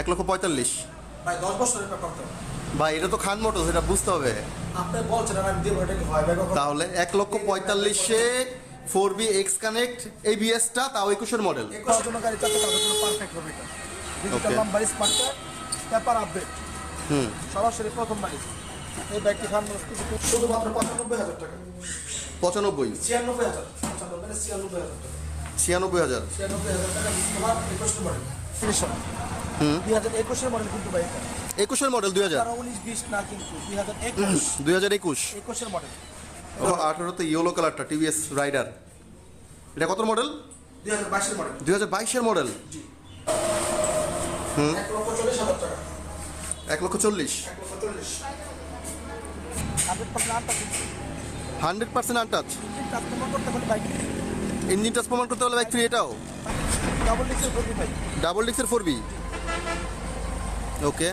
এক লক্ষ পঁয়তাল্লিশ। ভাই দশ বছরের পেপার তো। ভাই এটা তো খান মোটর এটা বুঝতে হবে। আপনি বলছেন আমি দেবো এটা হয় ভাই তাহলে এক লক্ষ পঁয়তাল্লিশে ফোর বি এক্স কানেক্ট এবিএসটা তাও একুশের মডেল একুশের জন্য গাড়ি চাচ্ছে তাদের জন্য পারফেক্ট হবে এটা। Digital. Number paper update hmm. সরাসরি প্রথম এই ব্যাগটি খান শুধুমাত্র পঁচানব্বই হাজার টাকা। পঁচানব্বই। ছিয়ানব্বই হাজার পঁচানব্বই ছিয়ানব্বই হাজার টাকা। ছিয়ানব্বই হাজার। ছিয়ানব্বই হাজার টাকা একুশের মডেল দুই হাজার একুশের মডেল কিন্তু ভাই একুশের মডেল দুই হাজার। উনিশ বিশ না কিন্তু দুই হাজার একুশ। দুই হাজার একুশ। একুশের মডেল আঠারোতে ইয়েলো কালারটা টিভিএস রাইডার এটা কত মডেল দুই হাজার বাইশের মডেল দুই হাজার বাইশের মডেল হুম। এক লক্ষ চল্লিশ hundred percent untouch engine touch প্রমাণ করতে হলে বাইক ফ্রি এটাও? ডাবল গতি ভাই ডাবল ডিক্সের ফোর বি ওকে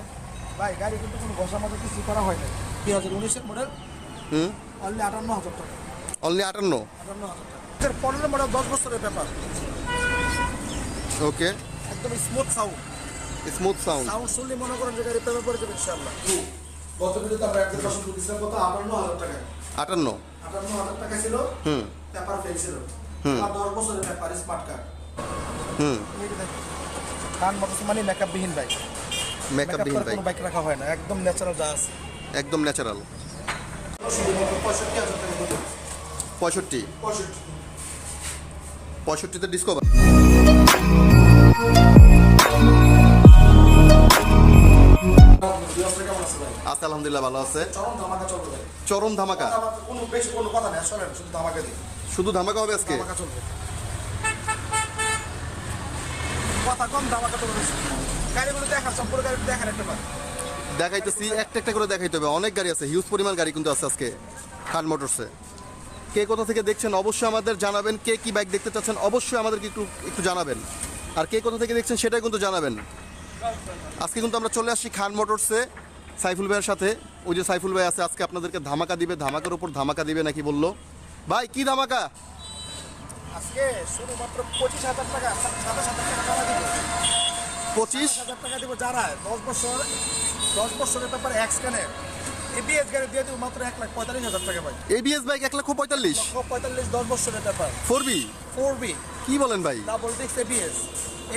ভাই গাড়ি কিন্তু কোনো ঘষা মতো কিছু করা হয় না দুই হাজার উনিশের মডেল হুম? অনলি আটান্ন হাজার টাকা। অনলি আটান্ন? আটান্ন হাজার টাকা। পনেরো মডেল দশ বছরের ব্যাপার। ওকে একদম smooth sound smooth sound sound শুনলে মনে করেন যে গাড়ি পেপার পড়ে যাবে ইনশাআল্লাহ। গত ভিডিওতে আমরা একদম কত? আটান্ন হাজার টাকা আটান্ন? আটান্ন হাজার টাকা ছিল। হুম। পেপার ফেল ছিল। হুম। দশ বছরের পেপার স্মার্ট কার্ড হুম। কান মোটরস মানে মেকআপ বাইক মেকআপ বিহীন বাইক কোনো বাইক রাখা হয় না একদম ন্যাচারাল যা আছে। একদম ন্যাচারাল পঁয়ষট্টি। পঁয়ষট্টিতে ডিসকভার আছে আলহামদুলিল্লাহ ভালো আছে। চরম ধামাকা। শুধু ধামাকা হবে আজকে ধামাকা চলবে কথা কম, ধামাকা বেশি গাড়িগুলো দেখার সম্পূর্ণ গাড়ি দেখার একটা বার দেখাইতেছি, একটা একটা করে দেখাইতে হবে। অনেক গাড়ি আছে হিউজ পরিমাণ গাড়ি কিন্তু আছে আজকে খান মোটরসে। কে কোথা থেকে দেখছেন অবশ্যই আমাদের জানাবেন। কে কি বাইক দেখতে চাচ্ছেন অবশ্যই আমাদেরকে একটু একটু জানাবেন। আর কে কোথা থেকে দেখছেন সেটাই কিন্তু জানাবেন। আজকে কিন্তু আমরা চলে আসছি খান মোটরসে, সাইফুল ভাইয়ের সাথে। ওই যে সাইফুল ভাই আছে, আজকে আপনাদেরকে ধামাকা দিবে, ধামাকার উপর ধামাকা দিবে নাকি বলল। ভাই, কি ধামাকা? আজকে শুধুমাত্র পঁচিশ হাজার টাকা সাতাশ হাজার টাকা জমা দিব। পঁচিশ? হাজার টাকা দিব যারা দশ বছর দশ বছরের ব্যাপারে এক্স কানের এবিএস গাড়ি দিয়ে দিব মাত্র এক লাখ পঁয়তাল্লিশ হাজার টাকা ভাই। এবিএস বাইক এক লক্ষ পঁয়তাল্লিশ? পঁয়তাল্লিশ দশ বছরের ব্যাপার। Four B? Four B. কি বলেন ভাই? ডাবল ডিক্স এবিএস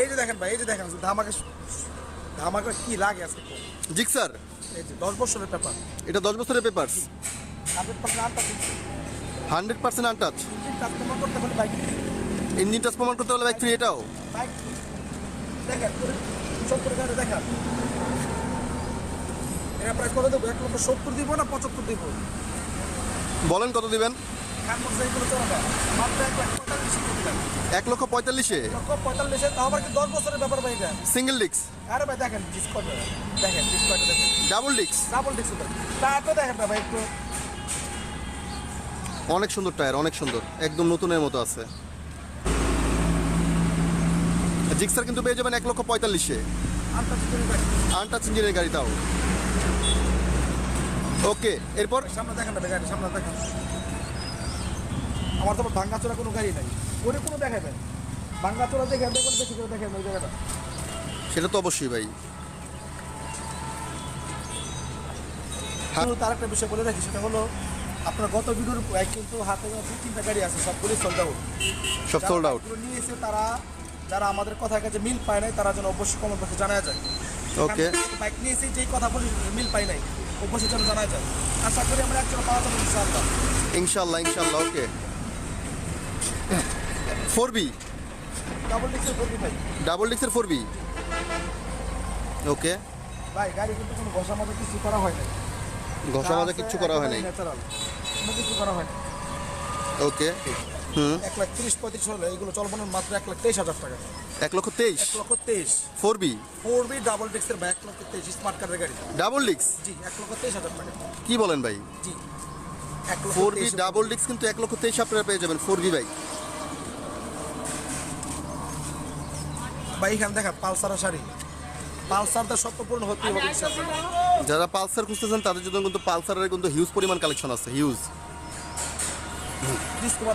এই যে দেখেন ভাই এই যে দেখেন ধামাকা ধামাকা কি লাগে আজকে জিক্সার? এই যে দশ বছরের ব্যাপার। এটা দশ বছরের পার্সেন্ট আটটা কিন্তু hundred percent untouch engine touch প্রমাণ করতে হলে বাইক ফ্রি এটাও। দেখেন সত্তর গাড়ি দেখেন এরা প্রাইস কত দেবো? এক লক্ষ সত্তর দিব না পঁচাত্তর দিব? বলেন কত দিবেন? এক লক্ষ পঁয়তাল্লিশে লক্ষ পঁয়তাল্লিশে? তাও আবার কি দশ বছরের ব্যাপার ভাই এটা সিঙ্গেল ডিক্স আরে ভাই দেখেন দেখেন দেখেন? ডাবল ডিক্স ডাবল তারটা দেখেন। ভাই একটু অনেক সুন্দর টায়ার অনেক সুন্দর। একদম নতুনের মতো আছে। জিক্সার কিন্তু পেয়ে যাবেন এক লক্ষ পঁয়তাল্লিশে। আনটাচ ইঞ্জিনের গাড়ি। তাও ওকে এরপর? সামনে দেখেন না গাড়ি সামনে দেখেন। আমার তো ভাঙ্গাচোরা কোনো গাড়ি নাই। ওরে কোনো দেখাবেন? ভাঙ্গাচোরা দেখেন দেখুন বেশি করে দেখেন ওই জায়গাটা। সেটা তো অবশ্যই ভাই। তার একটা বিষয় বলে রাখি সেটা হলো আপনার গত ভিডিওর কিন্তু হাতে দু তিনটা গাড়ি আছে সবগুলি সোল্ড আউট সব সোল্ড আউট নিয়েছে তারা যারা আমাদের কথার কাছে মিল পায় নাই তারা যেন অবশ্যই কমেন্ট বক্সে জানা যায়। ওকে বাইক নিয়েছে যেই কথা বলি মিল পাই নাই অবশ্যই যেন জানা যায়। আশা করি আমরা একজন পাওয়া যাব ইনশাআল্লাহ। ইনশাল্লাহ ইনশাল্লাহ ওকে ফোর বি ডাবল ডিক্সের বলবি ভাই ডাবল ডিক্সের ফোর বি ওকে ভাই গাড়ি কিন্তু কোনো ঘষা মতো কিছু করা হয় না ঘষা মাজা কিচ্ছু করা হয় নাই? ন্যাচারাল কিছু করা হয় ওকে। হুম। এক লাখ তিরিশ পঁয়ত্রিশ হলে এগুলো চলবে মাত্র এক লাখ তেইশ হাজার টাকা। এক লক্ষ তেইশ? এক লক্ষ তেইশ। Four B? Four B double ডিক্সের ভাই এক লক্ষ তেইশ স্মার্ট কার্ডের গাড়ি। ডাবল ডিক্স? জি এক লক্ষ তেইশ হাজার টাকা। কি বলেন ভাই? জি ফোর বি ডাবল ডিক্স কিন্তু এক লক্ষ তেইশ আপনারা পেয়ে যাবেন ফোর বি বাইক বা এইখানে দেখা পালসার শাড়ি। পালসারটা স্বপ্ন পূরণ হতেই হবে। যারা পালসার খুঁজতেছেন তাদের জন্য কিন্তু পালসারের কিন্তু হিউজ পরিমাণ কালেকশন আছে হিউজ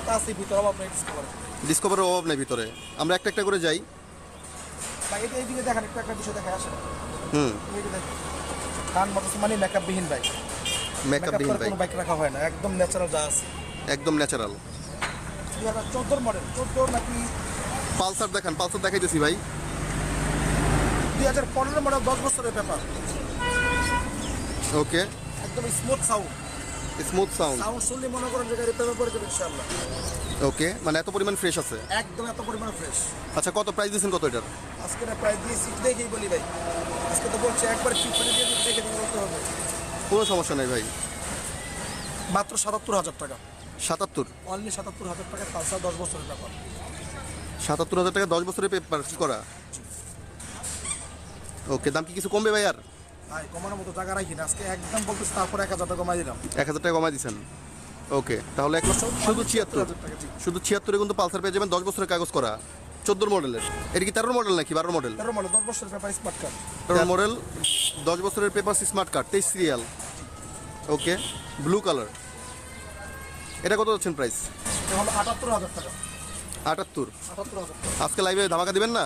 আছে ভিতরে ডিসকভার ডিসকভারের অভাব নেই ভিতরে। আমরা একটা একটা করে যাই। ভাই এটা এইদিকে দেখেন একটু একটা বিষয় দেখে আসে হুম। মোটরস মানে মেকআপ বিহীন বাইক মেকআপ বিহীন বাইক কোনো বাইক রাখা হয় না একদম ন্যাচারাল যা আছে। একদম ন্যাচারাল দুই হাজার চোদ্দোর মডেল চোদ্দোর নাকি পালসার দেখান পালসার দেখাইতেছি ভাই। দুই হাজার পনেরো মডেল দশ বছরের ব্যাপার। ওকে একদম smooth sound smooth sound sound শুনলে মনে করেন যে গাড়ি পেপার করে দেবে ইনশাল্লাহ ওকে মানে এত পরিমাণ ফ্রেশ আছে? একদম এত পরিমাণে ফ্রেশ আচ্ছা কত প্রাইস দিয়েছেন কত এটার? আজকে না প্রায় দিয়ে সিট দেখেই বলি ভাই। আজকে তো বলছে একবার সিট ফেলে দিয়ে দেখে দিয়ে বলতে হবে। কোনো সমস্যা নেই ভাই। মাত্র সাতাত্তর হাজার টাকা। সাতাত্তর? অনলি সাতাত্তর হাজার টাকা পালসার দশ বছরের ব্যাপার। সাতাত্তর হাজার টাকা দশ বছরের পেপার করা? ওকে দাম কি কিছু কমবে ভাই আর? ভাই কমানোর মতো টাকা রাখি না। আজকে একদম বলতেছে তারপর এক হাজার টাকা কমাই দিলাম। এক হাজার টাকা কমাই দিচ্ছেন ওকে তাহলে এক শুধু ছিয়াত্তর। শুধু ছিয়াত্তরে কিন্তু পালসার পেয়ে যাবেন দশ বছরের কাগজ করা। চোদ্দোর মডেলের এটা কি মডেল নাকি বারো মডেল তেরো মডেল দশ বছরের ব্যাপার স্মার্ট কার্ড তেরো মডেল দশ বছরের পেপার স্মার্ট কার্ড তেইশ সিরিয়াল ওকে ব্লু কালার এটা কত যাচ্ছেন প্রাইস আটাত্তর হাজার টাকা। আটাত্তর। আজকে লাইভে ধামাকা দিবেন না?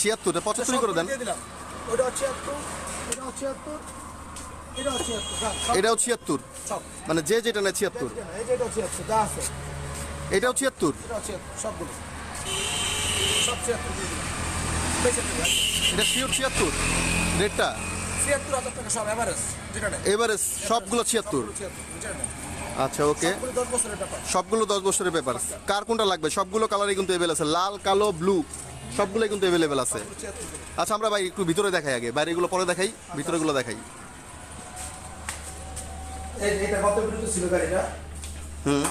ছিয়াত্তর পঁচাত্তরই করে দেন। ওটা ছিয়াত্তর। এটা ছিয়াত্তর এটাও ছিয়াত্তর। মানে যে যেটা নেয় ছিয়াত্তর এটাও ছিয়াত্তর। এটা শিওর ছিয়াত্তর। রেটটা এবারে সবগুলো ছিয়াত্তর। আচ্ছা ওকে সবগুলো দশ বছরের ব্যাপার। কার কোনটা লাগবে? সবগুলো কালারই কিন্তু এভেলেবল আছে। লাল কালো ব্লু সবগুলোই কিন্তু অ্যাভেলেবেল আছে। আচ্ছা আমরা ভাই একটু ভিতরে দেখাই আগে। বাইরেগুলো পরে দেখাই ভিতরেগুলো দেখাই। এটা ছিল গাড়িটা? হুম।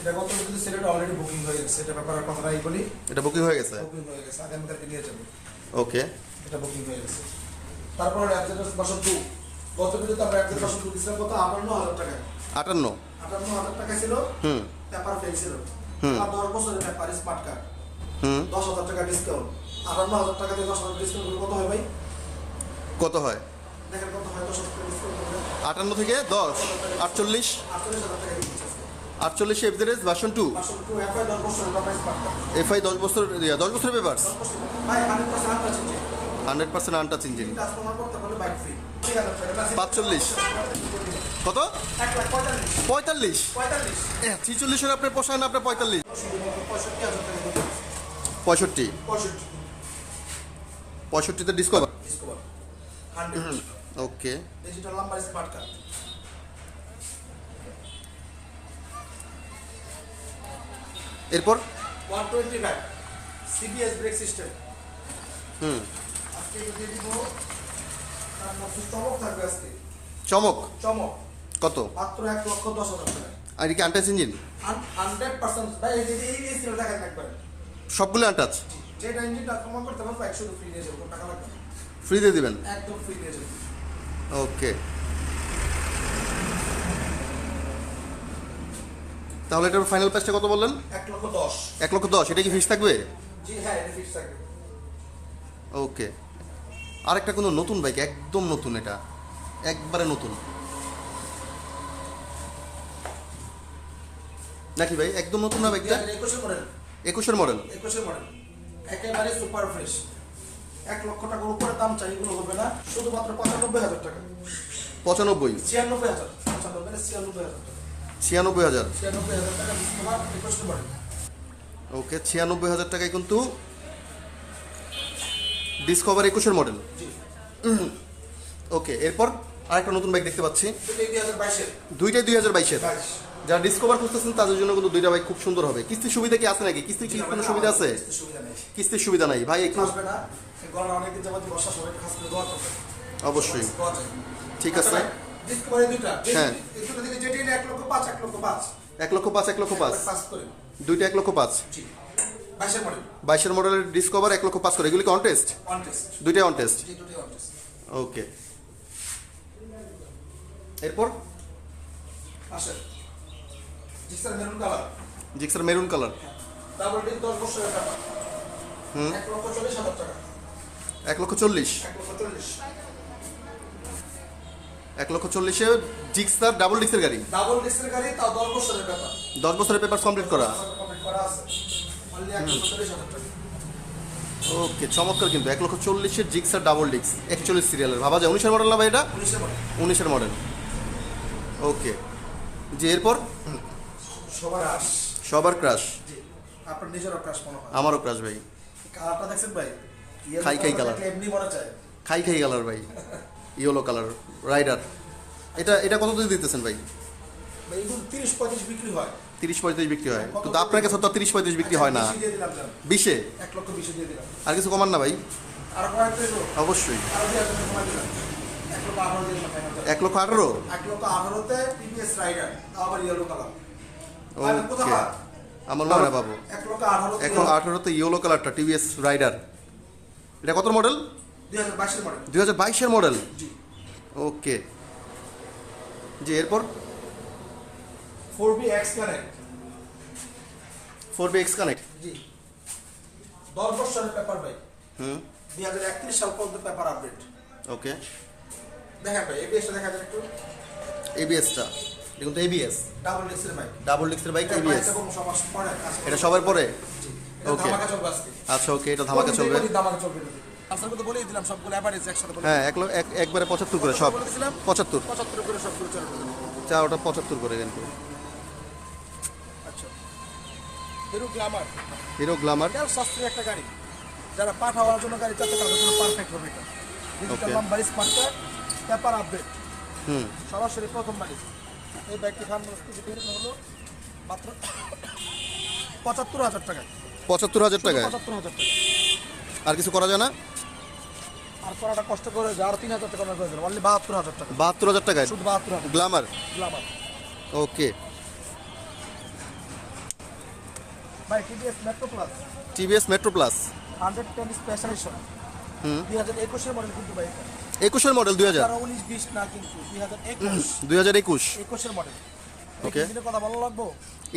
এটা গত বিরুদ্ধে ছিল? এটা অলরেডি বুকিং হয়ে গেছে। এটা ব্যাপারে কথা বলি। এটা বুকিং হয়ে গেছে? বুকিং হয়ে গেছে। আগামীকালকে নিয়ে যাব। ওকে এটা বুকিং হয়ে গেছে। তারপর অ্যাডজাস্ট বছর টু গত বিরুদ্ধে আমরা অ্যাডজাস্ট বছর টু দিয়েছিলাম? কত? আটান্ন হাজার টাকা। আটান্ন। আটান্ন হাজার টাকা ছিল। হুম। পেপার ফেল ছিল। হুম। আর দশ বছরের পেপার স্মার্ট কার্ড দশ হাজার টাকা ডিসকাউন্ট আটান্ন হাজার টাকা দিয়ে দশ হাজার ডিসকাউন্ট কত হয় ভাই? কত হয়? দেখেন কত হয় দশ হাজার টাকা ডিসকাউন্ট করবে আটান্ন থেকে দশ? আটচল্লিশ? আটচল্লিশ হাজার টাকা আটচল্লিশ এফজেরেস ভার্সন টু? এফআই দশ বছর দশ বছরের paper hundred percent untouch engine পাঁচচল্লিশ। কত? পঁয়তাল্লিশ। ছিচল্লিশের আপনার পোষায় না আপনার পঁয়তাল্লিশ। পঁয়ষট্টি। পঁয়ষট্টি। পঁয়ষট্টি পঁয়ষট্টিতে discover discover okay. Digital number smart card এরপর? One twenty five CBS brake system হুম। আজকে দিয়ে দিব। চমক থাকবে আজকে। চমক? চমক। কত? মাত্র এক লক্ষ দশ হাজার টাকা। আর কি আনটাচ ইঞ্জিন হান্ড্রেড পার্সেন্ট ভাই এই যে এই সিরিয়াল দেখেন একবার। সবগুলো আনটাচ যেটা ইঞ্জিনটা কমান করতে পারব একশো ফ্রি নিয়ে যাব টাকা লাগবে ফ্রি দিয়ে দিবেন? একদম ফ্রি নিয়ে যাব ওকে তাহলে এটার ফাইনাল প্রাইসটা কত বললেন? এক লক্ষ দশ। এক লক্ষ দশ এটা কি ফিক্স থাকবে? জি হ্যাঁ এটা ফিক্স থাকবে। ওকে আরেকটা কোনো নতুন বাইক একদম নতুন এটা। একবারে নতুন। নাকি ভাই একদম নতুন না বাইকটা একুশে মডেল। একুশের মডেল। একেবারে সুপার ফ্রেশ এক লক্ষ টাকার উপরে দাম চাই এগুলো হবে না শুধুমাত্র পঁচানব্বই হাজার টাকা। পঁচানব্বই। ছিয়ানব্বই হাজার। পঁচানব্বই না ছিয়ানব্বই হাজার ছিয়ানব্বই হাজার। ছিয়ানব্বই হাজার টাকা ডিসকাউন্ট একুশে মডেল। ওকে ছিয়ানব্বই হাজার টাকায় কিন্তু ডিসকভার একুশের মডেল। ওকে এরপর আরেকটা নতুন বাইক দেখতে পাচ্ছি। দুইটাই দুই হাজার বাইশের। বাইশ। যারা ডিসকভার করতেছেন তাদের জন্য কিন্তু দুইটা বাইক খুব সুন্দর হবে। কিস্তির সুবিধা কি আছে নাকি? কিস্তির কি কোনো সুবিধা আছে? কিস্তির সুবিধা নাই। ভাই একটু অবশ্যই। ঠিক আছে। ডিসকভারি দুইটা। হ্যাঁ। এক লক্ষ পাঁচ এক লক্ষ পাঁচ। দুইটা এক লক্ষ পাঁচ। জি। বাইশের মডেলের ডিসকভার এক লক্ষ পাঁচ করে। এগুলি অন টেস্ট দুইটাই on test on test okay এরপর? আসেন। Gixxer maroon colour. Gixxer maroon colour. Dish দশ বছরের টাকা। হুম? এক লক্ষ চল্লিশ হাজার টাকা। এক লক্ষ চল্লিশ? এক লক্ষ চল্লিশ। এক লক্ষ চল্লিশে জিক্সার ডাবল ডিক্সের গাড়ি? ডাবল ডিসের গাড়ি তাও দশ বছরের ব্যাপার। দশ বছরের পেপার কমপ্লিট করা? কমপ্লিট করা আছে। অনলি এক লক্ষ চল্লিশ হাজার টাকা। ওকে চমৎকার কিন্তু। এক লক্ষ চল্লিশের জিক্সার ডাবল ডিক্স। একচল্লিশ সিরিয়ালের ভাবা যায় উনিশের মডেল না ভাই এটা? উনিশের মডেল উনিশের মডেল ওকে জি এরপর? সবার আস সবার ক্রাশ আপনার নিজেরও ক্রাশ মনে হয়। আমারও ক্রাশ ভাই। কালারটা দেখছেন ভাই? খাই খাই colour। এমনি মনে চায়। খাই খাই কালার ভাই। ইয়েলো কালার রাইডার এটা এটা কত দিয়ে দিতেছেন ভাই? তিরিশ পঁয়ত্রিশ বিক্রি হয়। তিরিশ পঁয়ত্রিশ বিক্রি হয়। কিন্তু আপনার কাছে তো তিরিশ পঁয়ত্রিশ বিক্রি হয় না। বেশি জান। বিশে? এক লক্ষ বিশে দিয়ে দিলাম। আর কিছু কমান না ভাই? অবশ্যই। এক লক্ষ আঠারো এক লক্ষ আঠারোতে টিভিএস রাইডার আবার ইয়েলো কালার ওকে। আমার লক্ষ আঠারো এখন আঠারোতে ইয়েলো কালারটা টিভিএস রাইডার এটা কত মডেল দুই হাজার বাইশের মডেল ওকে। জি এরপর? Four B X connect four B X connect জি। দশ বছরের পেপার ভাই হুম। দুই হাজার একত্রিশ সাল পর্যন্ত পেপার আপডেট ওকে। দেখা ভাই এবিএসটা দেখা যায় একটু। এবিএসটা দেখুন তো এবিএস ডাবল ডিক্সের ভাই ডাবল ডিক্সের বাইক এটা এবিএস। এটা সবার পরে? এটা চলবে আচ্ছা ওকে এটা ধামাকা চলবে। হ্যাঁ একবারে পঁচাত্তর করে সব। পঁচাত্তর চা ওটা পঁচাত্তর করে কিন্তু হিরো গ্লামার হিরো গ্লামার শাস্ত্রীয় একটা গাড়ি। যারা পাঠ হওয়ার জন্য গাড়ি চাচ্ছে তাদের জন্য পারফেক্ট হবে এটা। Digital. Number smart paper update হুম। সরাসরি প্রথম বাড়ি। এই বাইকটি খান হলো মাত্র পঁচাত্তর হাজার টাকা পঁচাত্তর হাজার টাকায়? পঁচাত্তর হাজার টাকা আর কিছু করা যায় না? আর করাটা কষ্ট করে আরও তিন হাজার টাকা করে অনলি বাহাত্তর হাজার টাকা। বাহাত্তর হাজার টাকায়? শুধু বাহাত্তর হাজার গ্লামার গ্লামার ওকে ভাই TVS Metro plus TVS Metro plus hundred ten specialization হুম। দুই হাজার একুশের মডেল কিন্তু ভাই একুশের মডেল দুই হাজার। উনিশ বিশ না কিন্তু দুই হাজার একুশ। একুশের মডেল ওকে ইঞ্জিনের কথা ভালো লাগবো?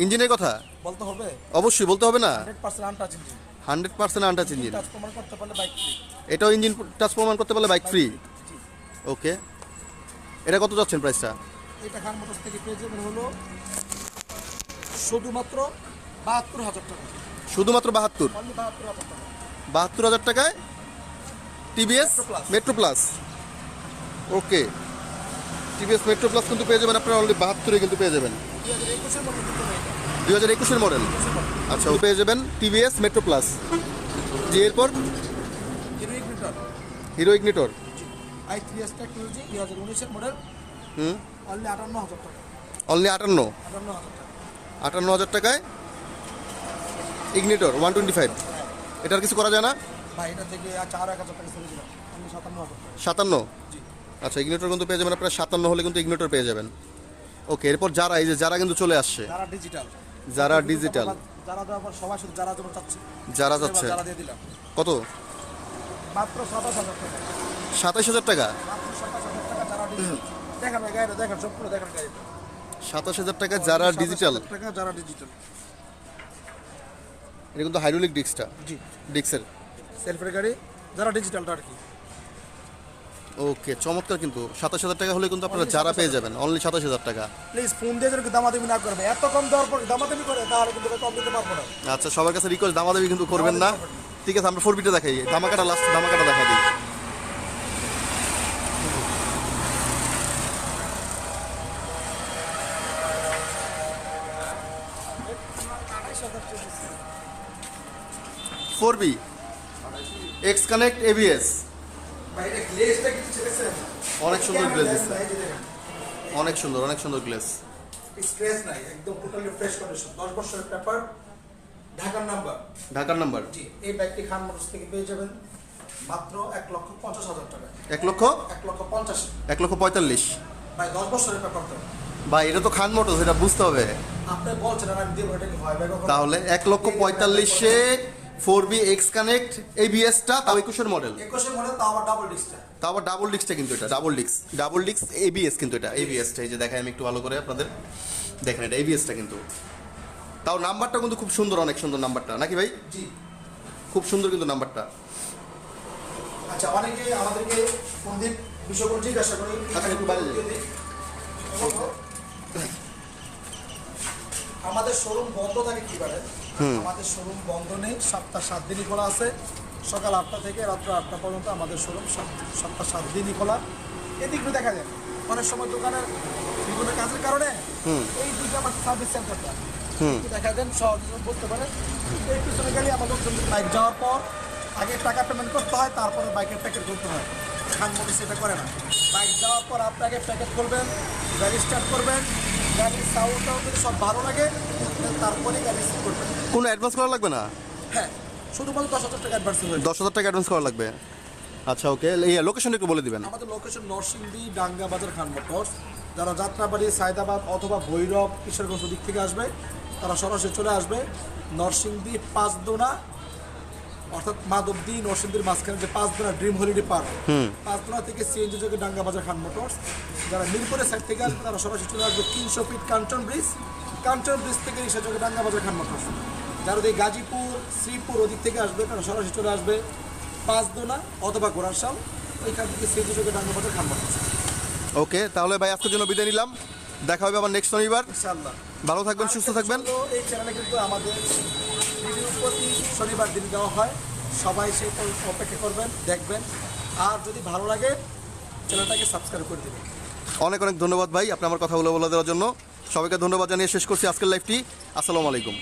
ইঞ্জিনের কথা? বলতে হবে? অবশ্যই বলতে হবে না। Hundred percent untouch engine. এটাও ইঞ্জিন টাচ প্রমাণ করতে পারলে বাইক ফ্রি ওকে এটা কত যাচ্ছেন প্রাইসটা এটা খান মোটরস থেকে পেয়ে যাবেন হলো শুধুমাত্র বাহাত্তর হাজার টাকা। শুধুমাত্র বাহাত্তর? বাহাত্তর হাজার টাকায় TVS. Metro plus okay. TVS Metro plus কিন্তু পেয়ে যাবেন আপনারা অনলি বাহাত্তরে কিন্তু পেয়ে যাবেন। দুই হাজার একুশের মডেল। আচ্ছা পেয়ে যাবেন টিভিএস মেট্রো প্লাস জি এরপর? Hero Ignitor Hero Ignitor I three S technology দুই হাজার উনিশের মডেল হুম? অনলি আটান্ন হাজার টাকা। অনলি আটান্ন? আটান্ন হাজার টাকায় ইগনিটর ওয়ান টোয়েন্টি ফাইভ এটার কিছু করা যায় না? ভাই এটা থেকে চার এক হাজার টাকা চলে দিলাম। অনলি সাতান্ন সাতান্ন? জি। আচ্ছা ইগনিটর কিন্তু পেয়ে যাবেন আপনারা সাতান্ন হলে কিন্তু ইগনেটর পেয়ে যাবেন। ওকে এরপর যারা এই যে যারা কিন্তু চলে আসছে। যারা ডিজিটাল যারা ডিজিটাল যারা দেওয়ার পর সবাই শুধু যারা যেমন চাচ্ছে যারা যাচ্ছে। যারা দিয়ে দিলাম। কত? মাত্র সাতাশ হাজার টাকা। সাতাশ হাজার টাকা? মাত্র যারা ডিজিটাল দেখেন ভাই দেখেন সবগুলো দেখেন গাড়িটা। সাতাশ টাকা যারা ডিজিটাল টাকা যারা ডিজিটাল এটা কিন্তু হাইড্রোলিক ডিস্কটা জি। ডিস্কের সেলফের গাড়ি যারা ডিজিটালটা আর কি। ওকে চমৎকার কিন্তু। সাতাশ হাজার টাকা হলে কিন্তু আপনারা যারা পেয়ে যাবেন। অনলি সাতাশ হাজার টাকা। প্লিজ ফোন দিয়ে যেন দামাদামি না করবে এত কম দেওয়ার পর দামাদামি করে তাহলে কিন্তু কম দিতে পারব না। আচ্ছা সবার কাছে রিকোয়েস্ট দামাদামি কিন্তু করবেন না। ঠিক আছে আমরা ফোর বিটা দেখাই। ধামাকাটা লাস্ট ধামাকাটা দেখা দিই। Four B X connect ABS অনেক সুন্দর গ্লেজ দিচ্ছে অনেক সুন্দর অনেক সুন্দর গ্লেজ স্ক্র্যাচ নাই একদম টোটালি ফ্রেশ কন্ডিশন দশ বছরের পেপার ঢাকার নাম্বার ঢাকার নাম্বার জি এই ব্যাগটি খান মোটরস থেকে পেয়ে যাবেন মাত্র এক লক্ষ পঞ্চাশ হাজার টাকা। এক লক্ষ? এক লক্ষ পঞ্চাশ। এক লক্ষ পঁয়তাল্লিশ। ভাই দশ বছরের পেপার তো। ভাই এটা তো খান মোটর এটা বুঝতে হবে। আপনি বলছেন আর আমি দেবো এটা কি হয়? ভাই তাহলে এক লক্ষ পঁয়তাল্লিশে ফোর বি এক্স কানেক্ট এবিএসটা তাও একুশের মডেল একুশের মডেল তাও আবার ডাবল ডিস্কটা তাও আবার ডাবল ডিস্কটা কিন্তু এটা double disc double disc ABS কিন্তু এটা এবিএসটা এই যে দেখাই আমি একটু ভালো করে আপনাদের। দেখেন এটা এবিএসটা কিন্তু। তাও নাম্বারটা কিন্তু খুব সুন্দর অনেক সুন্দর নাম্বারটা নাকি ভাই? জি। খুব সুন্দর কিন্তু নাম্বারটা। আচ্ছা অনেকে আমাদেরকে দিয়ে বিষয়গুলো জিজ্ঞাসা করি আচ্ছা, একটু বাইরে আমাদের শোরুম বন্ধ থাকে কি বারে আমাদের শোরুম বন্ধ নেই সপ্তাহ সাত দিনই খোলা আছে। সকাল আটটা থেকে রাত্র আটটা পর্যন্ত আমাদের শোরুম সপ্তাহ সাত দিনই খোলা। এদিকে দেখা যায় অনেক সময় দোকানের বিভিন্ন কাজের কারণে এই দুইটা আমার সার্ভিস সেন্টারটা দেখা দেন সহজ বুঝতে পারে। এই পিছনে গেলে আমাদের বাইক যাওয়ার পর আগে টাকা পেমেন্ট করতে হয় তারপরে বাইকের প্যাকেট করতে হয়। খান মোটর সেটা করে না। বাইক যাওয়ার পর আপনাকে প্যাকেট করবেন গাড়ি স্টার্ট করবেন গাড়ির সাউন্ডটাও যদি সব ভালো লাগে তারপরে স্টার্ট করবেন কোনো অ্যাডভান্স করা লাগবে না? হ্যাঁ শুধুমাত্র দশ হাজার টাকা অ্যাডভান্স দশ হাজার টাকা অ্যাডভান্স করা লাগবে? আচ্ছা ওকে এই লোকেশনটা একটু বলে দিবেন। আমাদের লোকেশন নরসিংদী ডাঙ্গা বাজার খান মোটরস যারা যাত্রাবাড়ি সায়দাবাদ অথবা ভৈরব কিশোরগঞ্জ দিক থেকে আসবে তারা সরাসরি চলে আসবে নরসিংদী পাঁচদোনা অর্থাৎ মাধবদী নরসিংদীর মাঝখানে যে Panchdona dream holiday park Panchdona থেকে সিএনজি যোগে ডাঙ্গা বাজার খান মোটরস যারা মিরপুরের সাইড থেকে আসবে তারা সরাসরি চলে আসবে তিনশো feet Kanchan bridge Kanchan bridge থেকে রিক্সা যোগে ডাঙ্গা বাজার খান মোটরস যারা ওই গাজীপুর শ্রীপুর ওদিক থেকে আসবে তারা সরাসরি চলে আসবে পাঁচদোনা অথবা গোড়ারশাল। ওইখান থেকে সিএনজি যোগে ডাঙ্গা বাজার খান মোটরস ওকে তাহলে ভাই আজকের জন্য বিদায় নিলাম। দেখা হবে আবার নেক্সট শনিবার। ইনশাআল্লাহ। ভালো থাকবেন সুস্থ থাকবেন। এই চ্যানেলে কিন্তু আমাদের ভিডিও প্রতি শনিবার দিন দেওয়া হয়। সবাই সেই অপেক্ষা করবেন দেখবেন। আর যদি ভালো লাগে চ্যানেলটাকে সাবস্ক্রাইব করে দেবেন। অনেক অনেক ধন্যবাদ ভাই আপনি আমার কথাগুলো বলে দেওয়ার জন্য। সবাইকে ধন্যবাদ জানিয়ে শেষ করছি আজকের লাইফটি আসসালামু আলাইকুম।